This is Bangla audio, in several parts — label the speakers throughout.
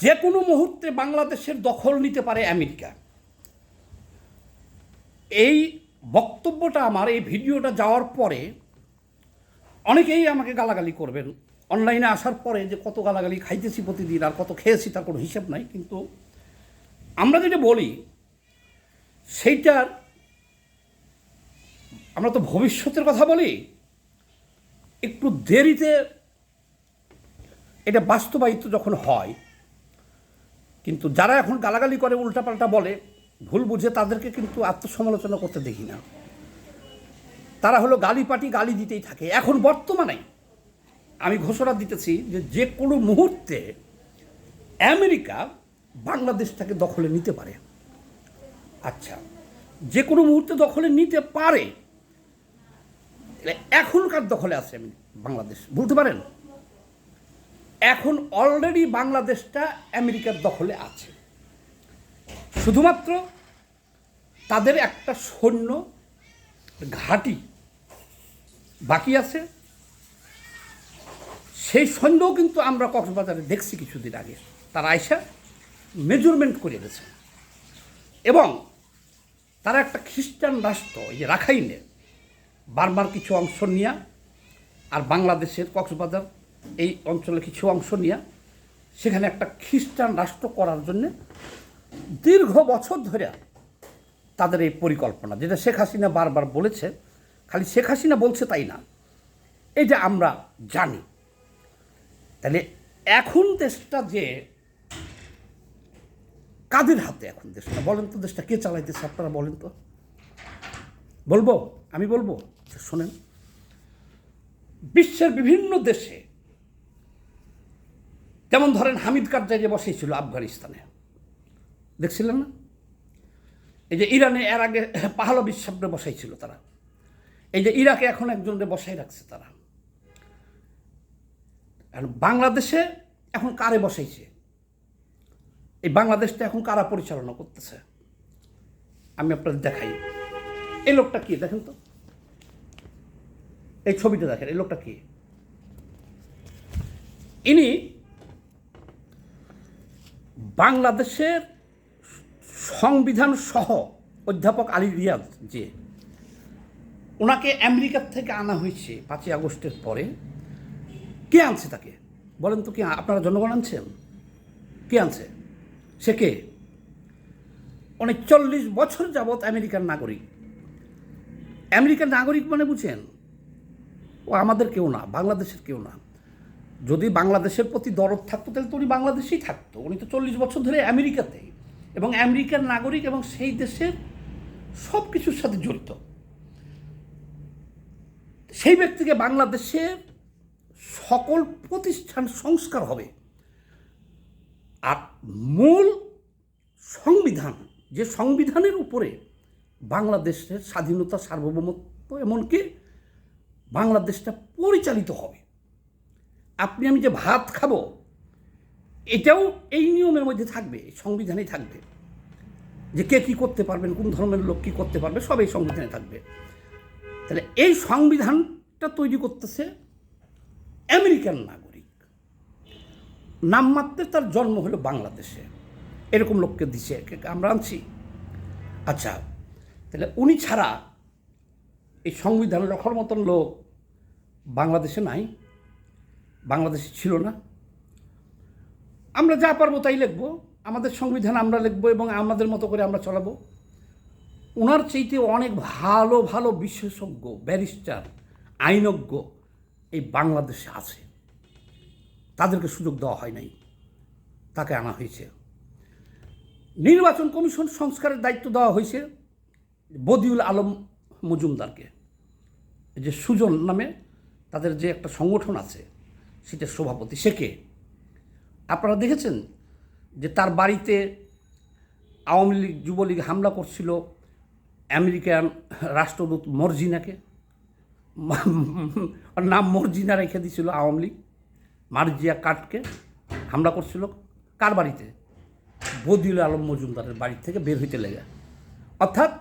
Speaker 1: যে কোনো মুহূর্তে বাংলাদেশের দখল নিতে পারে আমেরিকা। এই বক্তব্যটা আমার, এই ভিডিওটা যাওয়ার পরে অনেকেই আমাকে গালাগালি করবেন। অনলাইনে আসার পরে যে কত গালাগালি খাইতেছি প্রতিদিন আর কত খেয়েছি তার কোনো হিসাব নাই, কিন্তু আমরা যেটা বলি, সেইটার আমরা তো ভবিষ্যতের কথা বলি। একটু দেরিতে এটা বাস্তবায়িত যখন হয় কিন্তু যারা এখন গালাগালি করে, উল্টাপাল্টা বলে, ভুল বুঝে তাদেরকে কিন্তু আত্মসমালোচনা করতে দেখি না। তারা হলো গালি পাটি গালি দিতেই থাকে। এখন বর্তমানে আমি ঘোষণা দিতেছি যে যে কোনো মুহূর্তে আমেরিকা বাংলাদেশটাকে দখলে নিতে পারে। আচ্ছা যে কোনো মুহূর্তে দখলে নিতে পারে। এখনকার দখলে আছে আমি বাংলাদেশ। বলতে পারেন? এখন অলরেডি বাংলাদেশটা আমেরিকার দখলে আছে। শুধুমাত্র তাদের একটা সৈন্য ঘাঁটি বাকি আছে। সেই সৈন্যও কিন্তু আমরা কক্সবাজারে দেখছি কিছুদিন আগে। তারা আইসা মেজারমেন্ট করে গেছে। এবং তারা একটা খ্রিস্টান রাষ্ট্র, এই যে রাখাইনে বারবার কিছু অংশ নিয়ে আর বাংলাদেশের কক্সবাজার এই অঞ্চলে কিছু অংশ নিয়ে সেখানে একটা খ্রিস্টান রাষ্ট্র করার জন্য দীর্ঘ বছর ধরে তাদের এই পরিকল্পনা যেটা শেখ হাসিনা বারবার বলেছে খালি শেখ হাসিনা বলছে তাই না এটা আমরা জানি। তাহলে এখন দেশটা যে কাদের হাতে এখন দেশটা? বলেন তো দেশটা কে চালাইতেছে আপনারা বলেন তো। বলব? আমি বলব? আচ্ছা, শোনেন। বিশ্বের বিভিন্ন দেশে যেমন ধরেন হামিদ কারজাই যে বসেছিল আফগানিস্তানে। দেখছিলেন না? এই যে ইরানে এর আগে পাহালবি সামনে বসাইছিল তারা। এই যে ইরাকে এখন একজনকে বসাই রাখছে তারা। বাংলাদেশে এখন কারে বসাইছে? এই বাংলাদেশটা এখন কারা পরিচালনা করতেছে? আমি আপনাদের দেখাই। এই লোকটা কি দেখেন তো? এই ছবিটা দেখেন, এই লোকটা কি? ইনি বাংলাদেশের সংবিধান সহ অধ্যাপক আলী রিয়াজ যে ওনাকে আমেরিকার থেকে আনা হয়েছে পাঁচই আগস্টের পরে, কে আনছে তাকে? বলেন তো কি আপনারা জনগণ আনছেন? কে আনছে? সে কে? অনেক চল্লিশ বছর যাবৎ আমেরিকার নাগরিক। আমেরিকার নাগরিক মানে বুঝেন, ও আমাদের কেউ না, বাংলাদেশের কেউ না। যদি বাংলাদেশের প্রতি দরদ থাকতো, তাহলে তো উনি বাংলাদেশেই থাকতো। উনি তো চল্লিশ বছর ধরে আমেরিকাতেই। এবং আমেরিকার নাগরিক এবং সেই দেশের সব কিছুর সাথে জড়িত। সেই ব্যক্তিকে বাংলাদেশের সকল প্রতিষ্ঠান সংস্কার হবে। আর মূল সংবিধান, যে সংবিধানের উপরে বাংলাদেশের স্বাধীনতা সার্বভৌমত্ব, এমনকি বাংলাদেশটা পরিচালিত হবে। আপনি আমি যে ভাত খাব, এটাও এই নিয়মের মধ্যে থাকবে সংবিধানেই থাকবে। যে কে কী করতে পারবেন, কোন ধর্মের লোক কী করতে পারবে, সব এই সংবিধানে থাকবে। তাহলে এই সংবিধানটা তৈরি করতেছে আমেরিকান নাগরিক। নামমাত্রে তার জন্ম হলো বাংলাদেশে। এরকম লোককে দিছে আমরা আনছি। আচ্ছা তাহলে উনি ছাড়া এই সংবিধান রক্ষার মতন লোক বাংলাদেশে নাই। বাংলাদেশে ছিল না। আমরা যা পারব তাই লিখব, আমাদের সংবিধান আমরা লিখব এবং আমাদের মতো করে আমরা চলাবো। ওনার চাইতে অনেক ভালো ভালো বিশেষজ্ঞ, ব্যারিস্টার, আইনজ্ঞ এই বাংলাদেশে আছে। তাদেরকে সুযোগ দেওয়া হয় নাই। তাকে আনা হয়েছে। নির্বাচন কমিশন সংস্কারের দায়িত্ব দেওয়া হয়েছে বদিউল আলম মজুমদারকে। যে সুজন নামে তাদের যে একটা সংগঠন আছে সেটার সভাপতি, সে কে? আপনারা দেখেছেন যে তার বাড়িতে আওয়ামী লীগ, যুবলীগ হামলা করছিল আমেরিকান রাষ্ট্রদূত মর্জিনাকে। নাম মর্জিনা রেখে দিছিল আওয়ামী লীগ। মার্জিয়া কাটকে হামলা করছিল। কার বাড়িতে? বদিউল আলম মজুমদারের বাড়ি থেকে বের হইতে লেগে। অর্থাৎ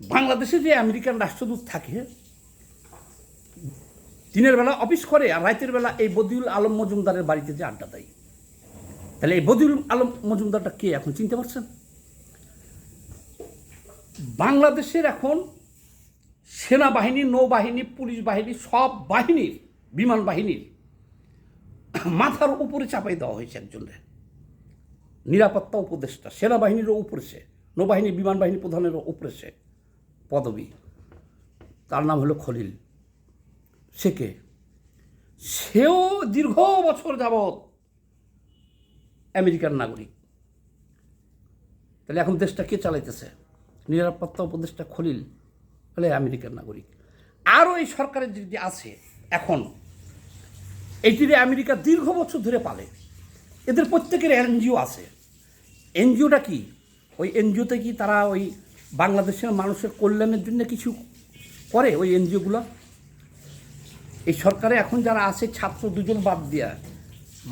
Speaker 1: বাংলাদেশে যে আমেরিকান রাষ্ট্রদূত থাকে দিনের বেলা অফিস করে আর রাতের বেলা এই বদিউল আলম মজুমদারের বাড়িতে যে আড্ডা দেয়। তাহলে এই বদিউল আলম মজুমদারটা কে এখন চিনতে পারছেন? বাংলাদেশের এখন সেনাবাহিনী, নৌবাহিনী, পুলিশ বাহিনী, সব বাহিনীর, বিমান বাহিনীর মাথার উপরে চাপাই দেওয়া হয়েছে একজনের নিরাপত্তা উপদেষ্টা, সেনাবাহিনীরও উপরে সে, নৌবাহিনী, বিমান বাহিনী প্রধানেরও উপরে সে পদবী। তার নাম হলো খলিল। সে কে? সেও দীর্ঘ বছর যাবৎ আমেরিকার নাগরিক। তাহলে এখন দেশটা কে চালাইতেছে? নিরাপত্তা উপদেষ্টা খলিল তাহলে আমেরিকার নাগরিক। আরও এই সরকারের যে আছে, এখন এইটিরে আমেরিকা দীর্ঘ বছর ধরে পালে। এদের প্রত্যেকের এনজিও আছে। এনজিওটা কি? ওই এনজিওতে কি তারা ওই বাংলাদেশের মানুষের কল্যাণের জন্য কিছু করে ওই এনজিওগুলো? এই সরকারে এখন যারা আছে, ছাত্র দুজন বাদ দিয়া,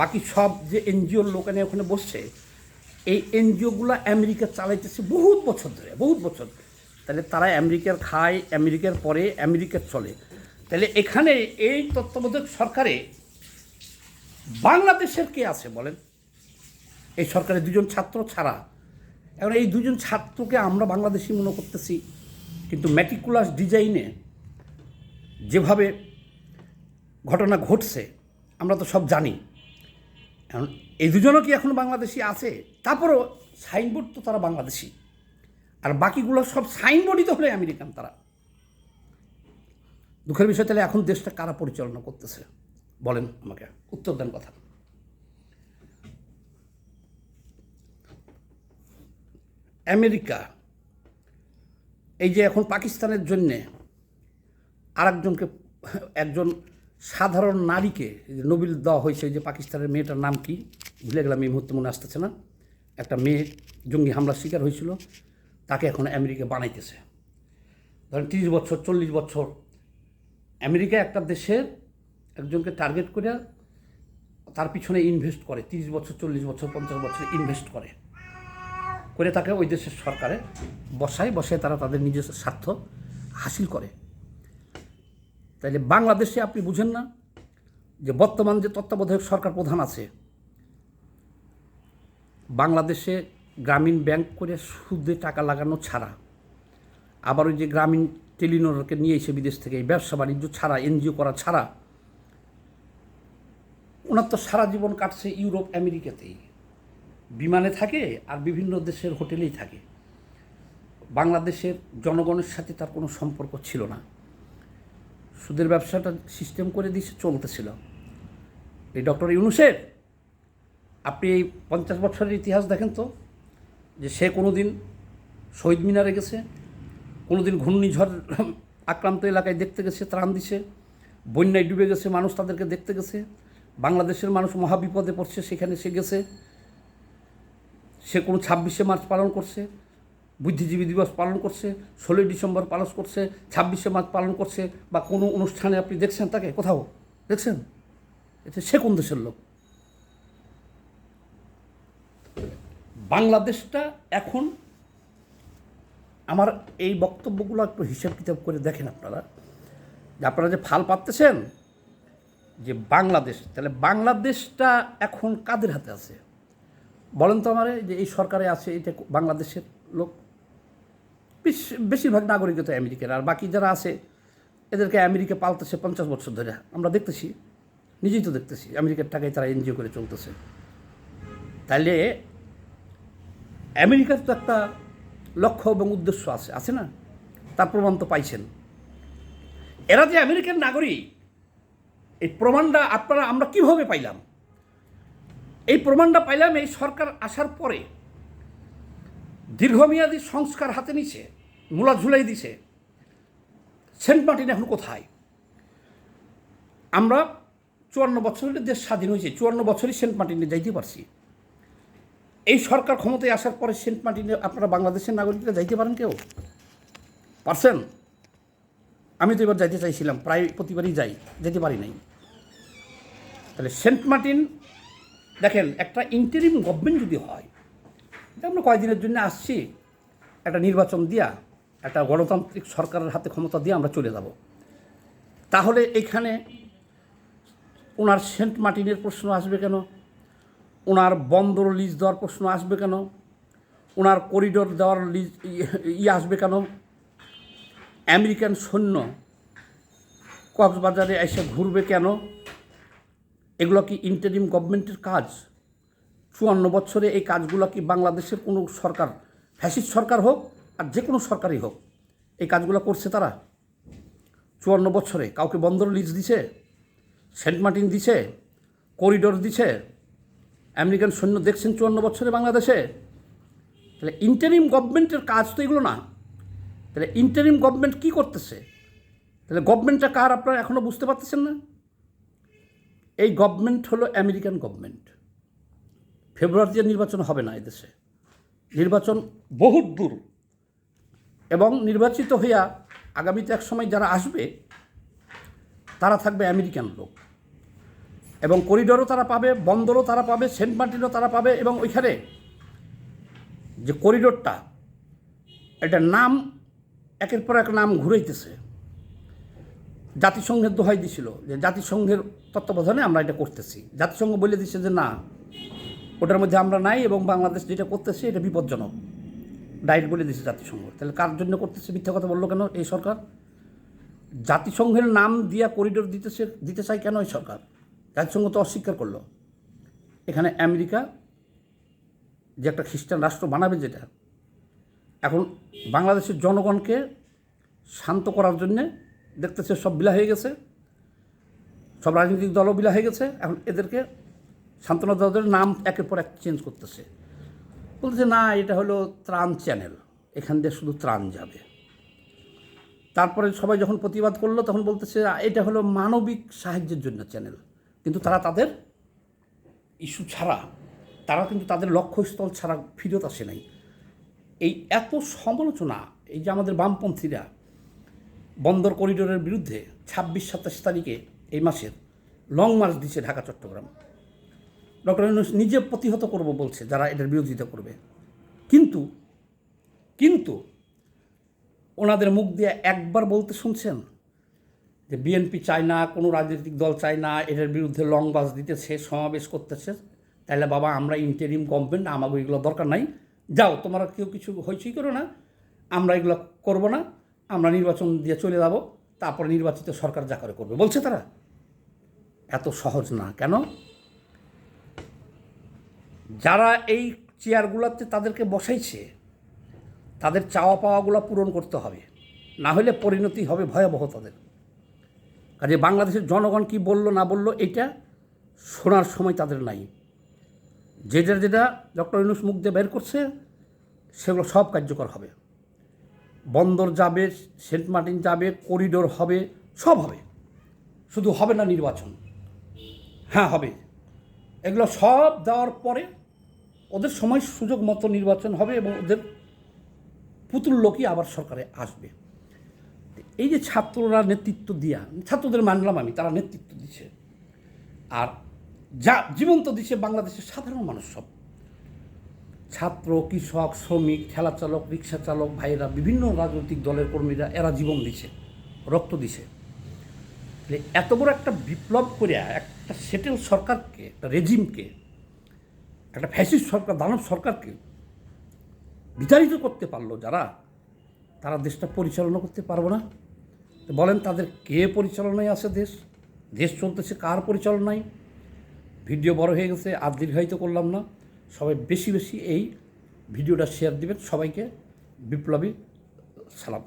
Speaker 1: বাকি সব যে এনজিওর লোকানে ওখানে বসছে, এই এনজিওগুলো আমেরিকা চালাইতেছে বহুত বছর ধরে, বহুত বছর। তাহলে তারা আমেরিকার খায়, আমেরিকার পরে আমেরিকার চলে। তাহলে এখানে এই তত্ত্বাবধায়ক সরকারে বাংলাদেশের কে আছে বলেন? এই সরকারের দুজন ছাত্র ছাড়া। এখন এই দুজন ছাত্রকে আমরা বাংলাদেশি মনে করতেছি, কিন্তু ম্যাটিকুলাস ডিজাইনে যেভাবে ঘটনা ঘটছে, আমরা তো সব জানি। এখন এই দুজনও কি এখন বাংলাদেশি আছে? তারপরও সাইনবোর্ড তো তারা বাংলাদেশি। আর বাকিগুলো সব সাইনবোর্ডই তো হলে আমেরিকান তারা। দুঃখের বিষয় তাহলে এখন দেশটা কারা পরিচালনা করতেছে? বলেন আমাকে, উত্তর দেন কথা। আমেরিকা, এই যে এখন পাকিস্তানের জন্যে আরেকজনকে, একজন সাধারণ নারীকে নোবেল দেওয়া হয়েছে যে পাকিস্তানের মেয়েটার নাম কি? ভুলে গেলাম, এই মুহূর্তে মনে আসতেছে না। একটা মেয়ে জঙ্গি হামলার শিকার হয়েছিল, তাকে এখন আমেরিকা বানাইতেছে। ধরেন তিরিশ বছর, চল্লিশ বছর, আমেরিকা একটা দেশের একজনকে টার্গেট করে তার পিছনে ইনভেস্ট করে, তিরিশ বছর, চল্লিশ বছর, পঞ্চাশ বছর ইনভেস্ট করে। করে তাকে ওই দেশের সরকারে বসায় বসায় তারা তাদের নিজস্ব স্বার্থ হাসিল করে। তাইলে বাংলাদেশে আপনি বুঝেন না যে বর্তমান যে তত্ত্বাবধায়ক সরকার প্রধান আছে, বাংলাদেশে গ্রামীণ ব্যাংক করে সুদে টাকা লাগানো ছাড়া, আবার ওই যে গ্রামীণ টেলিনোরকে নিয়ে এসে বিদেশ থেকে এই ব্যবসা বাণিজ্য ছাড়া, এনজিও করা ছাড়া, ওনার তো সারা জীবন কাটছে ইউরোপ, আমেরিকাতেই। বিমানে থাকে আর বিভিন্ন দেশের হোটেলেই থাকে। বাংলাদেশের জনগণের সাথে তার কোনো সম্পর্ক ছিল না। সুদের ব্যবসাটা সিস্টেম করে দিয়েছে, চলতেছিল। এই ডক্টর ইউনুসের, আপনি এই পঞ্চাশ বছরের ইতিহাস দেখেন তো, যে সে কোনো দিন শহীদ মিনারে গেছে কোনো দিন ঘূর্ণিঝড় আক্রান্ত এলাকায় দেখতে গেছে, ত্রাণ দিছে, বন্যায় ডুবে গেছে, মানুষ তাদেরকে দেখতে গেছে, বাংলাদেশের মানুষ মহাবিপদে পড়ছে, সেখানে সে গেছে, সে কোনো ছাব্বিশে মার্চ পালন করছে বুদ্ধিজীবী দিবস পালন করছে, ষোলোই ডিসেম্বর পালন করছে, ছাব্বিশে মার্চ পালন করছে, বা কোনো অনুষ্ঠানে আপনি দেখছেন তাকে? কোথাও? দেখছেন? এটা সে কোন দেশের লোক? বাংলাদেশটা এখন আমার এই বক্তব্যগুলো একটু হিসাব কিতাব করে দেখেন আপনারা। যে আপনারা যে ফাল পাচ্তেছেন যে বাংলাদেশ, তাহলে বাংলাদেশটা এখন কাদের হাতে আছে? বলেন তো আমারে যে এই সরকারে আছে, এটা বাংলাদেশের লোক? বেশিরভাগ নাগরিক তো আমেরিকার, আর বাকি যারা আছে, এদেরকে আমেরিকা পালতেছে পঞ্চাশ বছর ধরে। আমরা দেখতেছি, নিজেই তো দেখতেছি, আমেরিকার টাকায় তারা এনজিও করে চলতেছে। তাইলে আমেরিকার তো একটা লক্ষ্য এবং উদ্দেশ্য আছে আছে না? তার প্রমাণ তো পাইছেন। এরা যে আমেরিকার নাগরিক, এই প্রমাণটা আপনারা, আমরা কীভাবে পাইলাম? এই প্রমাণটা পাইলাম এই সরকার আসার পরে। দীর্ঘমেয়াদী সংস্কার হাতে নিছে মূলা ঝুলাই দিছে। সেন্ট মার্টিন এখন কোথায়? আমরা চুয়ান্ন বছরের দেশ স্বাধীন হয়েছে, চুয়ান্ন বছরই সেন্ট মার্টিনে যাইতে পারছি। এই সরকার ক্ষমতায় আসার পরে সেন্ট মার্টিনে আপনারা বাংলাদেশের নাগরিকরা যাইতে পারেন কেউ? পারছেন? আমি তো এবার যাইতে চাইছিলাম, প্রায় প্রতিবারই যাই, যেতে পারি নাই। তাহলে সেন্ট মার্টিন, দেখেন, একটা ইন্টারিম গভর্নমেন্ট যদি হয় আমরা কয়েকদিনের জন্য আসছি, একটা নির্বাচন দিয়া, একটা গণতান্ত্রিক সরকারের হাতে ক্ষমতা দিয়ে আমরা চলে যাব। তাহলে এইখানে ওনার সেন্ট মার্টিনের প্রশ্ন আসবে কেন? ওনার বন্দর লিজ দেওয়ার প্রশ্ন আসবে কেন? ওনার করিডোর দেওয়ার লিজ ই আসবে কেন? আমেরিকান সৈন্য কক্সবাজারে এসে ঘুরবে কেন? এগুলো কি ইন্টারিম গভর্নমেন্টের কাজ? চুয়ান্ন বছরে এই কাজগুলো কি বাংলাদেশের কোনো সরকার, ফ্যাসিস্ট সরকার হোক আর যে কোনো সরকারই হোক, এই কাজগুলো করছে তারা? চুয়ান্ন বছরে কাউকে বন্দর লিজ দিছে? সেন্ট মার্টিন দিছে? করিডোর দিছে? আমেরিকান সৈন্য দেখছেন চুয়ান্ন বছরে বাংলাদেশে? তাহলে ইন্টারিম গভর্নমেন্টের কাজ তো এগুলো না। তাহলে ইন্টারিম গভর্নমেন্ট কী করতেছে? তাহলে গভর্নমেন্টটা কার আপনারা এখনও বুঝতে পারতেছেন না? এই গভর্নমেন্ট হলো আমেরিকান গভর্নমেন্ট ফেব্রুয়ারিতে নির্বাচন হবে না এদেশে নির্বাচন বহুত দূর। এবং নির্বাচিত হইয়া আগামীতে এক সময় যারা আসবে, তারা থাকবে আমেরিকান লোক। এবং করিডোরও তারা পাবে, বন্দরও তারা পাবে, সেন্ট মার্টিনও তারা পাবে এবং ওইখানে যে করিডোরটা, এটা নাম, একের পর এক নাম ঘুরাইতেছে। জাতিসংঘের দোহাই দিছিল যে জাতিসংঘের তত্ত্বাবধানে আমরা এটা করতেছি। জাতিসংঘ বলে দিচ্ছে যে না ওটার মধ্যে আমরা নাই এবং বাংলাদেশ যেটা করতেছে এটা বিপজ্জনক। ডাইরেক্ট বলে দিচ্ছে জাতিসংঘ। তাহলে কার জন্য করতেছে মিথ্যা কথা বলল কেন এই সরকার? জাতিসংঘের নাম দিয়া করিডোর দিতেছে, দিতে চায় কেন এই সরকার? জাতিসংঘ তো অস্বীকার করল। এখানে আমেরিকা যে একটা খ্রিস্টান রাষ্ট্র বানাবে যেটা, এখন বাংলাদেশের জনগণকে শান্ত করার জন্যে দেখতেছে সব বিলা হয়ে গেছে, সব রাজনৈতিক দলও বিলা হয়ে গেছে। এখন এদেরকে সান্ত্বনা দেওয়াদের নাম একের পর এক চেঞ্জ করতেছে। বলতেছে, না, এটা হলো ত্রাণ চ্যানেল এখান দিয়ে শুধু ত্রাণ যাবে। তারপরে সবাই যখন প্রতিবাদ করল, তখন বলতেছে, এটা হলো মানবিক সাহায্যের জন্য চ্যানেল কিন্তু তারা তাদের ইস্যু ছাড়া, তারা কিন্তু তাদের লক্ষ্যস্থল ছাড়া ফিরত আসে নাই। এই এত সমালোচনা, এই যে আমাদের বামপন্থীরা বন্দর করিডোরের বিরুদ্ধে ছাব্বিশ, সাতাশ তারিখে, এই মাসের লং মার্চ দিচ্ছে ঢাকা, চট্টগ্রাম। ডক্টর ইউনুস নিজে প্রতিহত করব বলছে, যারা এটার বিরোধিতা করবে। কিন্তু কিন্তু ওনাদের মুখ দিয়ে একবার বলতে শুনছেন যে বিএনপি চায় না, কোনো রাজনৈতিক দল চায় না, এটার বিরুদ্ধে লং বাস দিতেছে, সমাবেশ করতেছে। তাহলে বাবা, আমরা ইন্টারিম গভর্নমেন্ট আমাকে এগুলো দরকার নাই। যাও, তোমরা কেউ কিছু হইচই করো না। আমরা এগুলো করব না। আমরা নির্বাচন দিয়ে চলে যাব। তারপরে নির্বাচিত সরকার যা করে করবে। বলছে তারা? এত সহজ না। কেন? যারা এই চেয়ারগুলোতে তাদেরকে বসাইছে, তাদের চাওয়া পাওয়াগুলো পূরণ করতে হবে। না হলে পরিণতি হবে ভয়াবহ তাদের। কাজে বাংলাদেশের জনগণ কি বলল, না বলল, এটা শোনার সময় তাদের নাই। যেটা যেটা ডক্টর ইউনুস মুখ দিয়ে বের করছে, সেগুলো সব কার্যকর হবে। বন্দর যাবে, সেন্ট মার্টিন যাবে, করিডোর হবে, সব হবে। শুধু হবে না নির্বাচন। হ্যাঁ হবে। এগুলো সব দেওয়ার পরে ওদের সময় সুযোগ মতো নির্বাচন হবে এবং ওদের পুতুল লোকই আবার সরকারে আসবে। এই যে ছাত্ররা নেতৃত্ব দিয়া, ছাত্রদের মানলাম আমি, তারা নেতৃত্ব দিচ্ছে আর যা জীবন্ত দিচ্ছে বাংলাদেশের সাধারণ মানুষ সব। ছাত্র, কৃষক, শ্রমিক, ঠেলা চালক, রিক্সা চালক, ভাইয়েরা, বিভিন্ন রাজনৈতিক দলের কর্মীরা, এরা জীবন দিছে, রক্ত দিছে। এত বড় একটা বিপ্লব করে একটা সেটেল সরকারকে, একটা রেজিমকে, একটা ফ্যাসিস্ট সরকার, দানব সরকারকে বিতাড়িত করতে পারল যারা, তারা দেশটা পরিচালনা করতে পারব না। বলেন তাদের কে পরিচালনায় আছে দেশ? দেশ চলতেছে কার পরিচালনায়? ভিডিও বড় হয়ে গেছে, আর দীর্ঘায়িত করলাম না। সবাই বেশি বেশি এই ভিডিওটা শেয়ার দিবেন। সবাইকে বিপ্লবী সালাম।